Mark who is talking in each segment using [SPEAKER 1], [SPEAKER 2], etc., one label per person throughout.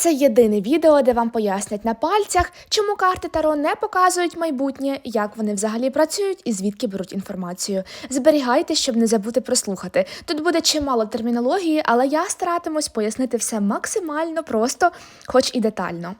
[SPEAKER 1] Це єдине відео, де вам пояснять на пальцях, чому карти Таро не показують майбутнє, як вони взагалі працюють і звідки беруть інформацію. Зберігайте, щоб не забути прослухати. Тут буде чимало термінології, але я старатимусь пояснити все максимально просто, хоч і детально.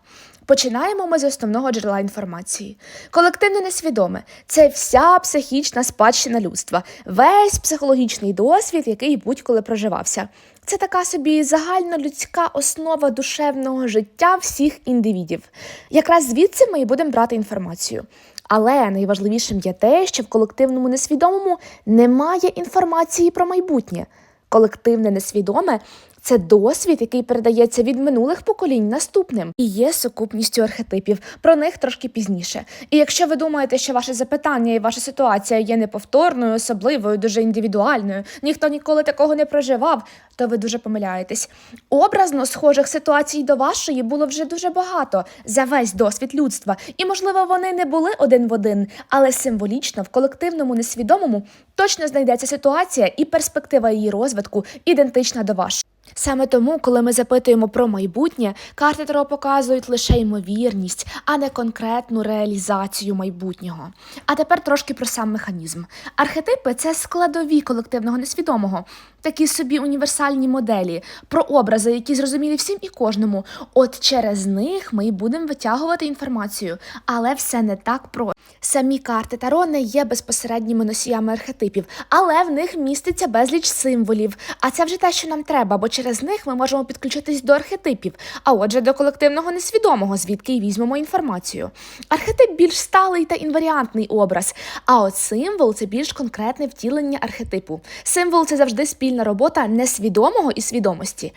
[SPEAKER 1] Починаємо ми з основного джерела інформації. Колективне несвідоме це вся психічна спадщина людства, весь психологічний досвід, який будь-коли проживався. Це така собі загальнолюдська основа душевного життя всіх індивідів. Якраз звідси ми і будемо брати інформацію. Але найважливішим є те, що в колективному несвідомому немає інформації про майбутнє. Колективне несвідоме це досвід, який передається від минулих поколінь наступним і є сукупністю архетипів. Про них трошки пізніше. І якщо ви думаєте, що ваше запитання і ваша ситуація є неповторною, особливою, дуже індивідуальною, ніхто ніколи такого не проживав, то ви дуже помиляєтесь. Образно схожих ситуацій до вашої було вже дуже багато за весь досвід людства, і можливо вони не були один в один, але символічно в колективному несвідомому точно знайдеться ситуація і перспектива її розвитку ідентична до вашої. Саме тому, коли ми запитуємо про майбутнє, карти Таро показують лише ймовірність, а не конкретну реалізацію майбутнього. А тепер трошки про сам механізм. Архетипи це складові колективного несвідомого, такі собі універсальні моделі, про образи, які зрозумілі всім і кожному. От через них ми й будемо витягувати інформацію, але все не так просто. Самі карти Таро не є безпосередніми носіями архетипів, але в них міститься безліч символів. А це вже те, що нам треба, бо через них ми можемо підключитись до архетипів, а отже, до колективного несвідомого, звідки й візьмемо інформацію. Архетип більш сталий та інваріантний образ, а от символ це більш конкретне втілення архетипу. Символ це завжди спільна робота несвідомого і свідомості.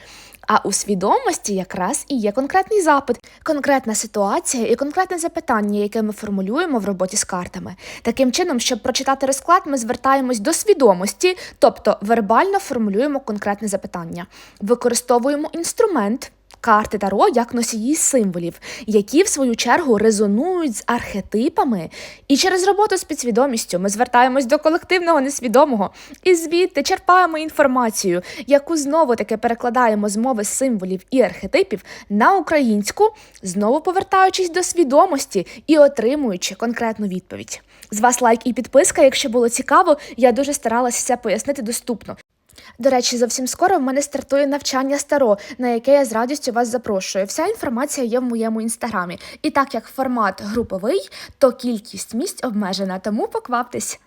[SPEAKER 1] А у свідомості якраз і є конкретний запит, конкретна ситуація і конкретне запитання, яке ми формулюємо в роботі з картами. Таким чином, щоб прочитати розклад, ми звертаємось до свідомості, тобто вербально формулюємо конкретне запитання, використовуємо інструмент. Карти Таро як носії символів, які в свою чергу резонують з архетипами, і через роботу з підсвідомістю ми звертаємось до колективного несвідомого і звідти черпаємо інформацію, яку знову таки перекладаємо з мови символів і архетипів на українську, знову повертаючись до свідомості і отримуючи конкретну відповідь. З вас лайк і підписка, якщо було цікаво, я дуже старалася це пояснити доступно. До речі, зовсім скоро в мене стартує навчання старо, на яке я з радістю вас запрошую. Вся інформація є в моєму інстаграмі. І так як формат груповий, то кількість місць обмежена, тому покваптесь.